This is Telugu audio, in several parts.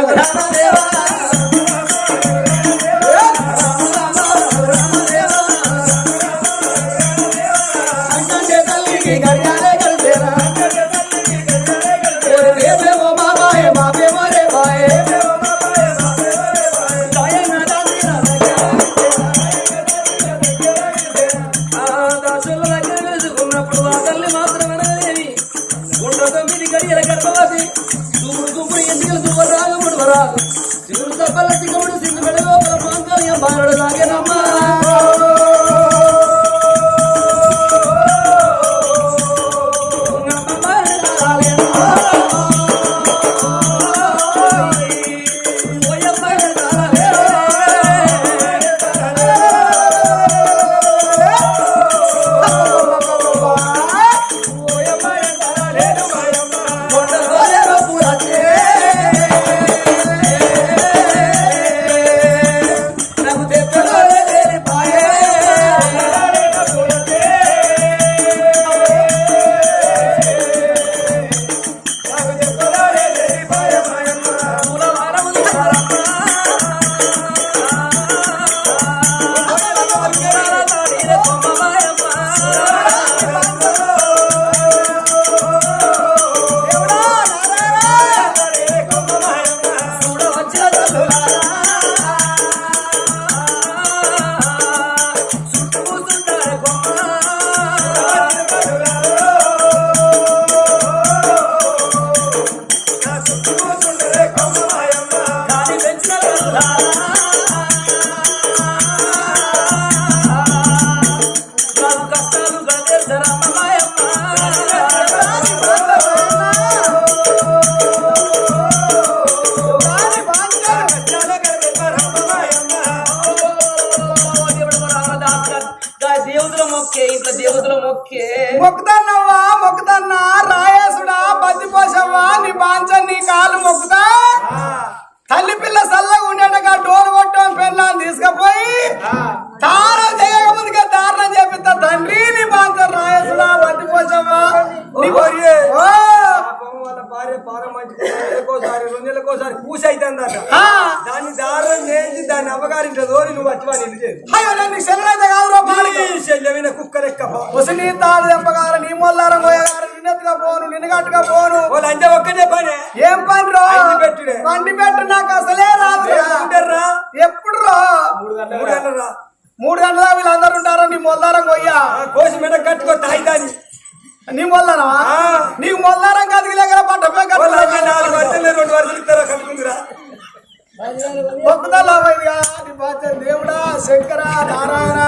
ఉంటారు Oh, అంటే ఒక్కటే పనే. ఏం పని రో పెట్టుడే. వండి పెట్టు నాకు అసలే రాదు ఉంటారా ఎప్పుడు రో మూడు గంటలరా? మూడు గంటల వీళ్ళందరూ ఉంటారా? నీ మొల్లారం కొయ్యా? కోసి మెడ కట్టుకో తాయిదాని నీ. మొల్లారమా ఆ. నీకు మొల్లారం కదికి దగ్గర వాళ్ళకి నాలుగు వరుసలు రెండు వరుసలు ఇస్తారా కట్టుకుందిరా బాధ్యత దేవుడా శంకర నారాయణ.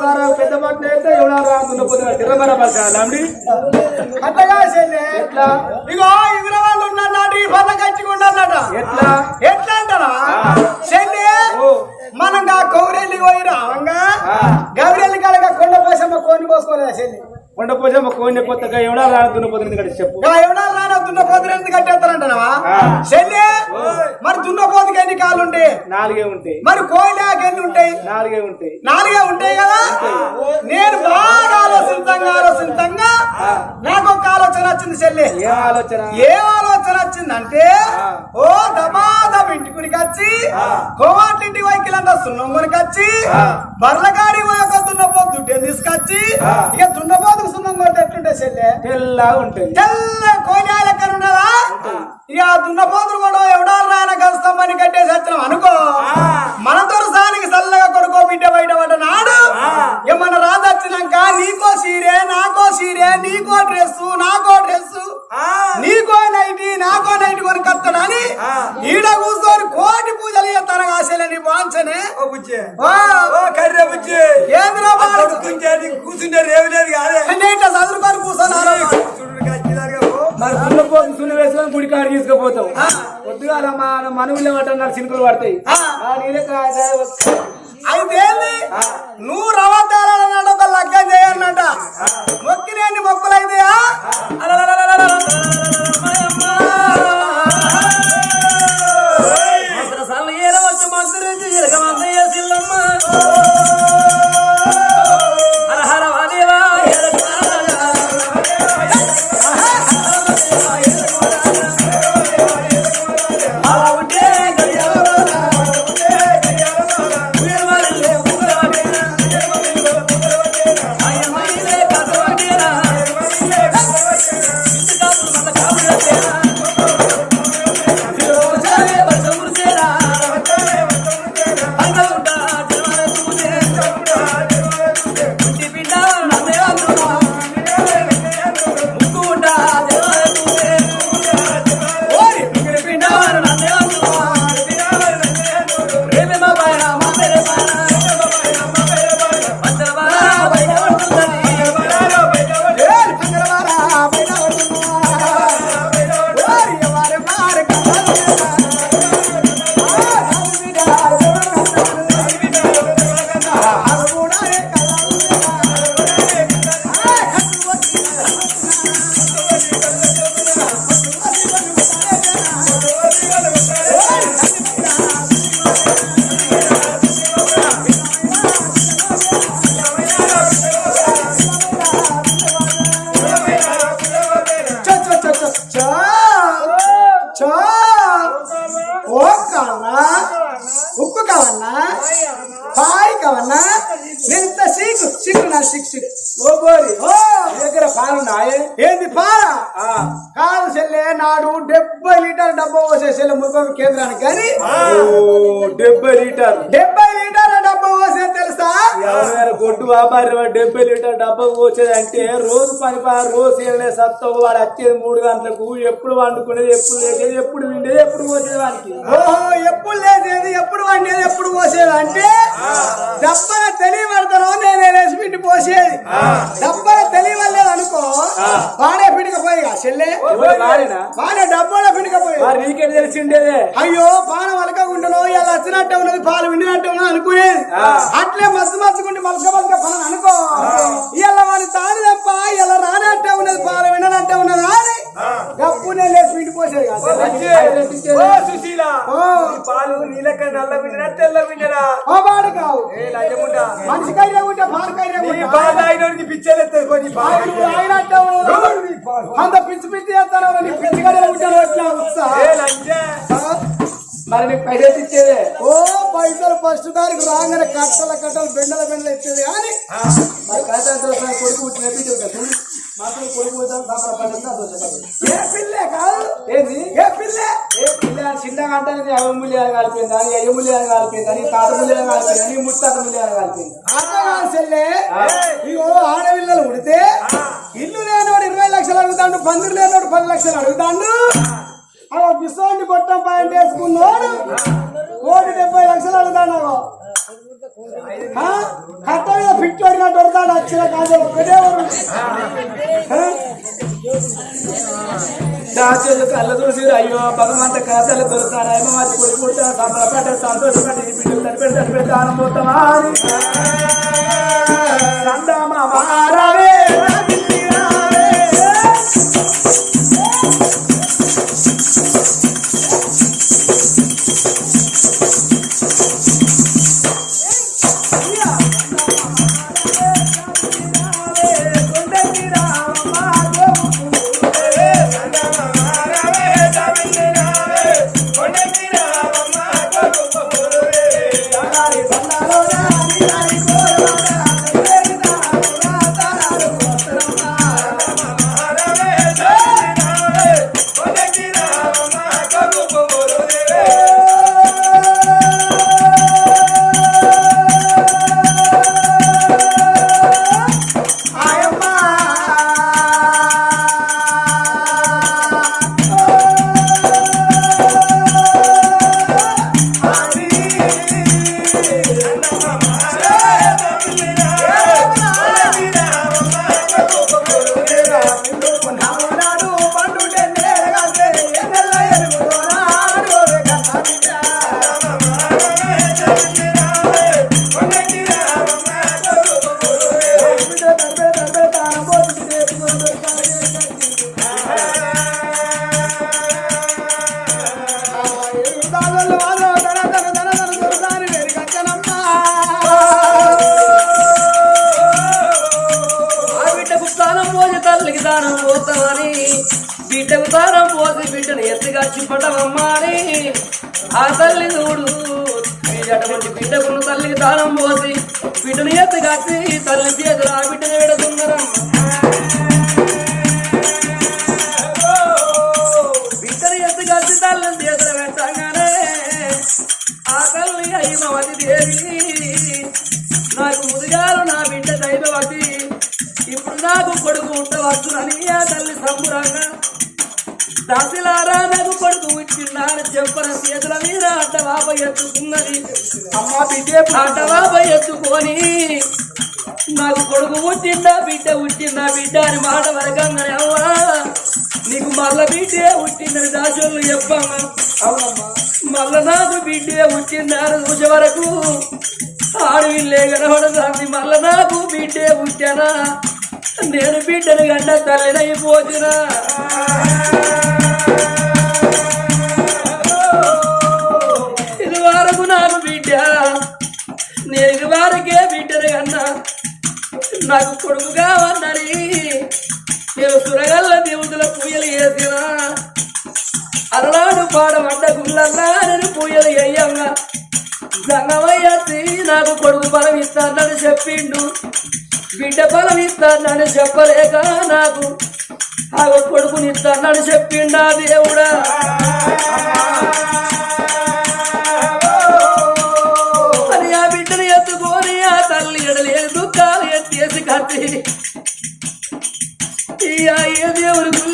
సరవ పెద్ద పట్ట వేస్తే ఎవడా రాకుండా చెల్లె ఎట్లా? ఇగో ఈ ఎట్లా? ఎట్లా అంటారా చెల్లె మనం గా కౌరెల్లి పోయి రావంగా గౌరెల్లి కొండ పోసమ్మ కోని పోసుకోలేదా చెల్లి? ఉండపోతే కోడిని కొత్తగా ఎవడా రాని దున్నపోతుంది ఇక్కడ చెప్పు? గా ఎవడాలు రానా దున్నపోతులు ఎందుకు కట్టేస్తారంటావా ఆ. చెల్లి మరి దున్నపోతుకి ఎన్ని కాళ్ళు ఉంటాయి నాలుగే ఉంటాయి మరి కోయిలాకి ఎన్ని ఉంటాయి నాలుగే ఉంటాయి నాలుగే ఉంటాయి కదా? నేను బాగా ఆలోచించంగా ఆలోచించంగా నాకు ఒక ఆలోచన వచ్చింది చెల్లి. ఏం ఆలోచన? ఏం ఆలోచన వచ్చిందంటే ఆ. ఓ దమాదం ఇంటికి వచ్చి కోవాటింటి వైకిలంతా సున్నం కొనికొచ్చి. బర్లగాడి ఒక దున్నపోతు దుడ్డేం తీసుకొచ్చి. ఇక దున్నపోతుకు సున్నం కొట్టేట్టుంటే చెల్లె? తెల్లగా ఉంటాయి. తెల్ల కోయిలా లెక్కన ఉండదా ఇక దున్నపోతులు కూడా ఎవడాలు రాన కలుస్తామని కట్టేసి వచ్చినాం అనుకో. మన దొరసానికి చల్లగా కొడుకో బిడ్డ బయట పడ్డ నాడు. ఇక మన రాజు వచ్చినాక నీకో సీరే నాకో సీరే నీకో డ్రెస్ నాకో డ్రెస్ నీకో నైటి నాకో నైటి కొని కత్తడని ఈడ కూర్చొని కోటి పూజలు చేస్తాను ఆశలని వాంచనే ఓ బుజ్జి. వా, ఓ కర్రె బుజ్జి. ఏందిరా కూర్చుంటే రేవలేదు కాదే. ఇట్లా చదువుకొని కూర్చొని మరి దున్నపోతు సున్ని వేసుకొని గుడి కాడ తీసుకుపోతాం పొద్దుగాల మా మనవులు ఏమంటున్నారు చినుకులు పడతాయి. అయితే? నువ్వు రవతాలన్నాడు ఒక లగ్గం చేయన్నట మొక్కినేని మొక్కులైతే కేంద్రానికి కానీ డెబ్బై లీటర్. డెబ్బై లీటర్ డబ్బా పోసే తెలుసా? గొడ్డు వ్యాపారి డెబ్బై లీటర్ డబ్బా పోచేది అంటే రోజు పని రోజు వెళ్ళే సత్తవు వాడు వచ్చేది మూడు గంటలకు ఎప్పుడు వండుకునేది ఎప్పుడు లేచేది ఎప్పుడు విండేది ఎప్పుడు పోసేది వానికి ఓహో ఎప్పుడు లేచేది ఎప్పుడు వండేది ఎప్పుడు పోసేది అంటే డబ్బన తెలియబడతాను నేను వేసి పోసేది. డబ్బన తెలియవలేదు అనుకో వాడే చెల్లె? వాడే డబ్బుల మరి నీకేం తెలిసిండేదే? అయ్యో పాన వలకగుండలో ఇలా వచ్చినట్టే ఉన్నది పాలు విండినట్టే ఉన్నది అనుకునేది ఆ. అట్లే మస్తు మస్తుకుంటే మలక మలక పని అనుకో. ఇలా వాని తాను తప్ప ఇలా రానట్టే ఉన్నది పాలు విననట్టే ఉన్నది నేను లేచి సుశీల. పాలు నీలక నల్ల పిండినా తెల్ల ఓ వాడు కావు మనిషి కైరే ఉంటే పాలు కైరే ఉంటా. ఆయన. అంత పిచ్చి పిచ్చి చేస్తాను నీ పిచ్చి ఉంటాను ఉత్సాహం. లంచ మరి పైసలు ఇచ్చేదే? ఓ పైసలు ఫస్ట్ దానికి రాగానే కట్టల కట్టలు బెండల బెండలు ఇచ్చేది కానీ మరి కాదంతో కొడుకు బిడ్డ ఉంటా. ఏ పిల్లే కాదు? ఏంది? ఏ పిల్లే? ఏ పిల్ల? చిన్నగా అంటే అని అని తాత అని ముత్తాత చెల్లె. ఇగో ఆడపిల్లలు ఉడితే ఇల్లు లేనోడు ఇరవై లక్షలు అడుగుతాడు పందిరు లేనోడు పది లక్షలు అడుగుతాడు. ఆ బిసోండి పొట్టం పాయింట్ వేసుకున్నోడు కోటి డెబ్బై లక్షలు అడుగుతాడు. కట్ట మీద ఫిట్ పడినట్టు దొరుకుతాడు వచ్చిన కాదు ఒకటే దాచేలు కళ్ళ చూసి అయ్యో భగవంత కథలు దొరుకుతాను ఏమో అది కొడుకు పుట్టాను సంబర ఈ బిడ్డలు తడిపెట్టి తడిపెట్టి ఆనందమవుతామా అని. బిడ్డకు తారం పోసి బిడ్డను ఎత్తుగా చిప్పటమమ్మని ఆ తల్లి చూడు అటువంటి బిడ్డకున్న తల్లికి దానం పోసి బిడ్డను ఎత్తుగాచి తల్లి చేతులు ఆ బిడ్డను విడుతున్నారమ్మ బిడ్డను ఎత్తుగాచి తల్లి చేతులు పెట్టగానే ఆ తల్లి అయ్యమవతి దేవి నాకు ముదిగారు నా బిడ్డ దైవవతి. ఇప్పుడు నాకు కొడుకు ఉండవచ్చునని ఆ తల్లి సంబురంగా దాసిలారా నాకు పడుతూ వచ్చిందని చెప్పన చేతుల మీద అడ్డవాప ఎత్తుకున్నది. అమ్మ బిడ్డే అడ్డవాప ఎత్తుకొని నాకు కొడుకు పుట్టిందా బిడ్డ ఉట్టిందా బిడ్డ అని మాట వరకంగానే అవ్వా నీకు మల్ల బిడ్డే పుట్టిందని దాసోళ్ళు చెప్పాను అవునమ్మా. మల్ల నాకు బిడ్డే పుట్టిందని చూసే వరకు ఆడవిల్లే కనబడదాన్ని మళ్ళా నాకు బిడ్డే ఉట్టానా నేను బిడ్డను గంట తల్లినైపోతున్నా బిడ్డ నేను ఇది బిడ్డను కన్నా నాకు కొడుకు కావన్నని నేను సురగల్ల దేవుతుల పూజలు చేసిన. అలనాడు పాడమంట గుళ్ళల్లా నేను పూజలు అయ్యంగా సంగమయ్యీ నాకు కొడుకు బలం ఇస్తానని చెప్పిండు. బిడ్డ బలం ఇస్తానని చెప్పలేక నాకు ఆ కొడుకుని ఇస్తానని చెప్పిండా దేవుడా. ఆ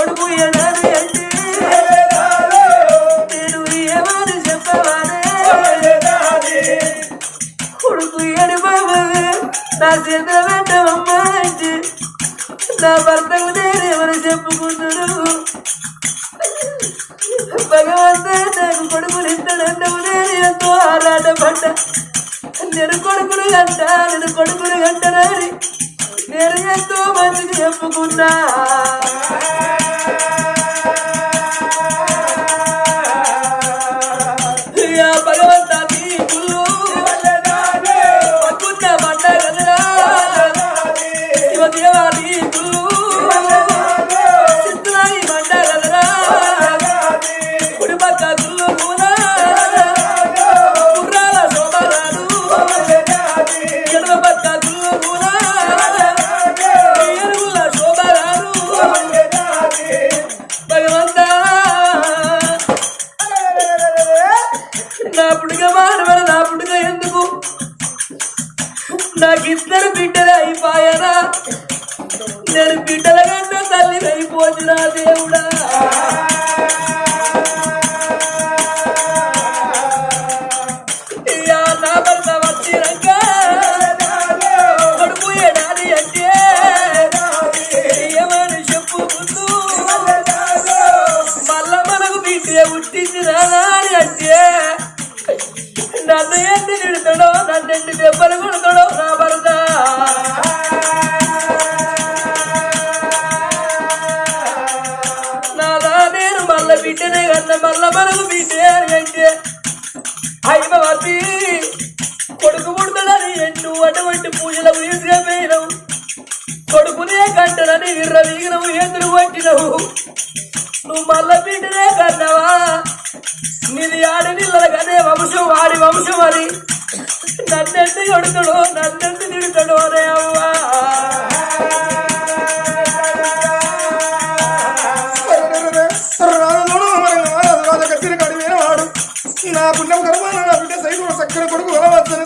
కొడుకు ఏడాది అంటే నేను ఏమని చెప్పవానే. కొడుకు ఏడు బాబు నా చేతులు పెట్టవమ్మా అంటే నా భర్తకు నేనేమని చెప్పుకుంటున్నాను. నాకు కొడుకులు ఇస్తాడంటావు నేను ఎంతో ఆరాటపడ్డ. నేను కొడుకులు గంట నేను కొడుకులు గంటనని నేను ఎంతో మందికి చెప్పుకున్నా. Yeah.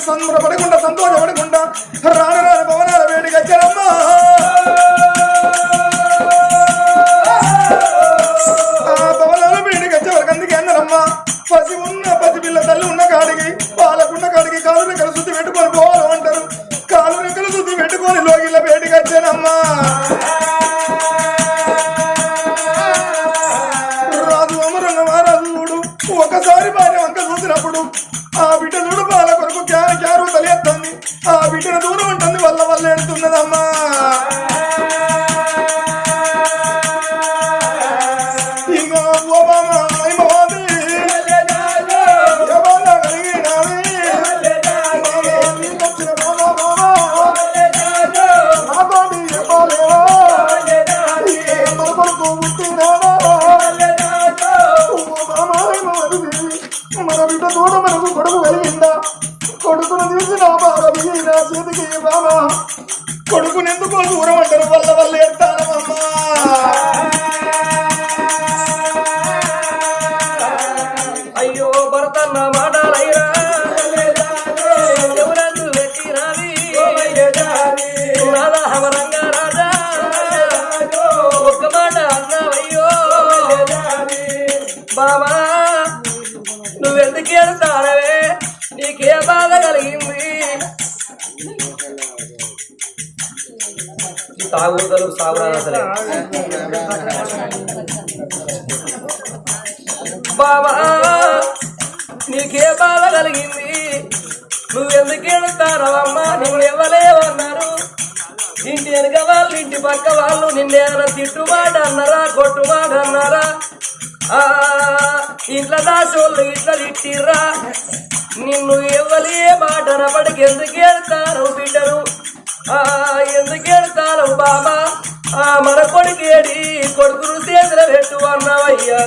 సంబరపడకుండా సంతోషపడకుండా రాను మామా నువ్వెందుకు ఏడుతారవే నీకే బాధ కలిగింది. తాగుదలు సాగురాలు బాబా నీకే బాధ కలిగింది. నువ్వెందుకు ఏడుతారవమ్మా నువ్వు ఇవ్వలేవన్నారు ఇంటి వెనుక వాళ్ళు ఇంటి పక్క వాళ్ళు నిన్నేమన్నా తిట్టుబాటు అన్నారా కొట్టుబాటు అన్నారా ఇట్లా దాసోళ్ళు ఇట్లా తిట్టిర్రా. నిన్ను ఎవరే మాట నపడికి ఎందుకు వెళ్తారు బిడ్డరు? ఎందుకు వెళ్తారు బాబా? మన కొడుకేడి కొడుకు చేతుల పెట్టు అన్నావయ్యా.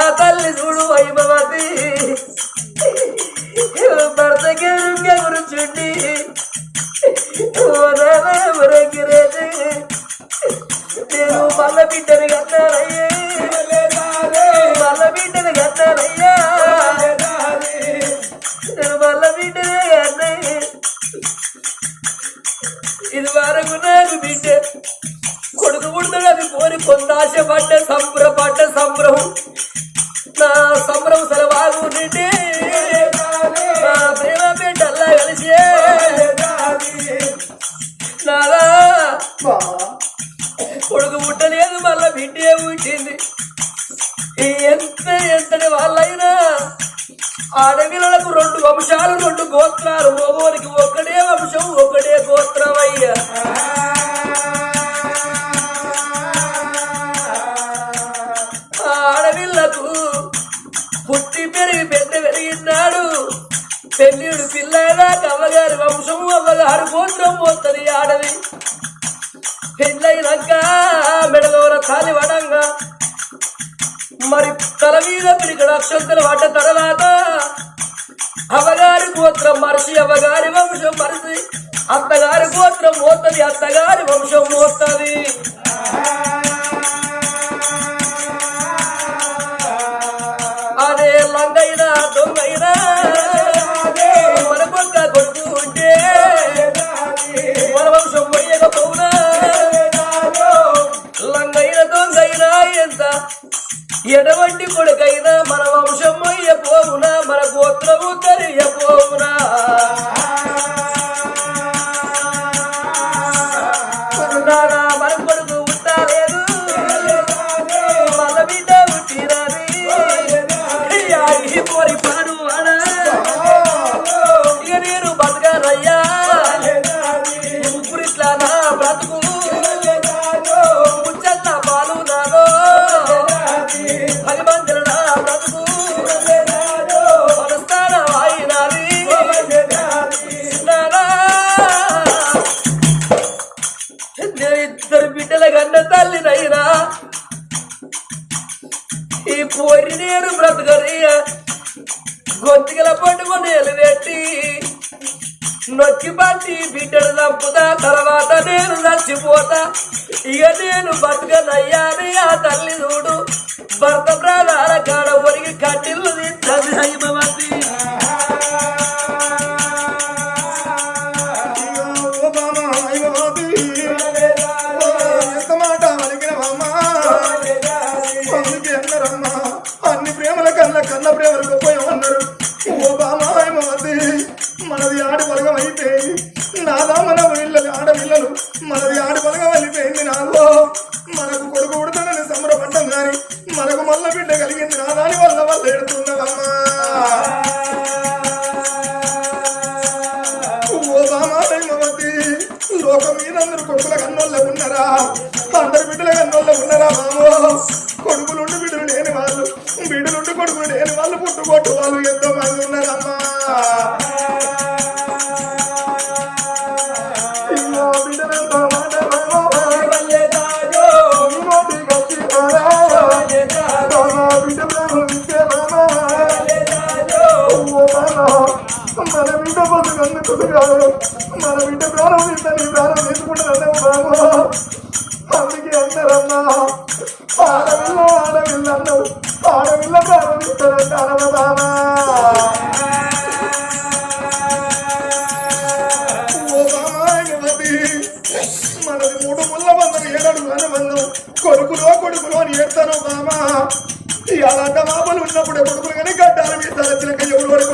ఆ తల్లి చూడు. నిండే ఉంటుంది ఎంత ఎంతటి వాళ్ళైనా అడవిలకు రెండు వంశాలు రెండు గోత్రాలు. ఒక్కోరికి ఒకటే వంశం ఒకటే గోత్రం అయ్యా. పుట్టి పెరిగి పెద్ద పెరిగినాడు. పెళ్ళిడు పిల్లైనా కమ్మగారి వంశం ఒకగారు గోత్రం పోతుంది ఆడవి పెళ్ళైనాక మెడలో కాలి వడంగా. మరి తల మీద పిలికడ అక్షంతలు పడ్డ తర్వాత అవగారి గోత్రం మరిచి అవగారి వంశం మరిచి అత్తగారి గోత్రం మోస్తుంది అత్తగారి వంశం మోస్తుంది ఇద్దరు బిడ్డల కన్న తల్లినైనా. ఈ పోరి నేను బ్రతకని గొంతుకల పండుగ నేలు పెట్టి నొచ్చి పట్టి తర్వాత నేను నచ్చిపోతా ఇక నేను బతుకనయ్యాని ఆ తల్లి చూడు. మన బిడ్డ ప్రాణం తీస్తా నీ ప్రాణం తీసుకుంటానన్నావు బాబా అందుకే అంటారన్నా ఆడపిల్ల ఆడపిల్ల అన్నావు ఆడపిల్ల ప్రాణం ఇస్తారంటారా బాబా మనది మూడు ముళ్ళ బంధం ఏడడుగానే బంధం కొడుకులో కొడుకులో అని ఏడతాను బామా ఇలాంటి బాబులు ఉన్నప్పుడే కొడుకులు కానీ గడ్డాలు తల చిలక ఎవరు వరకు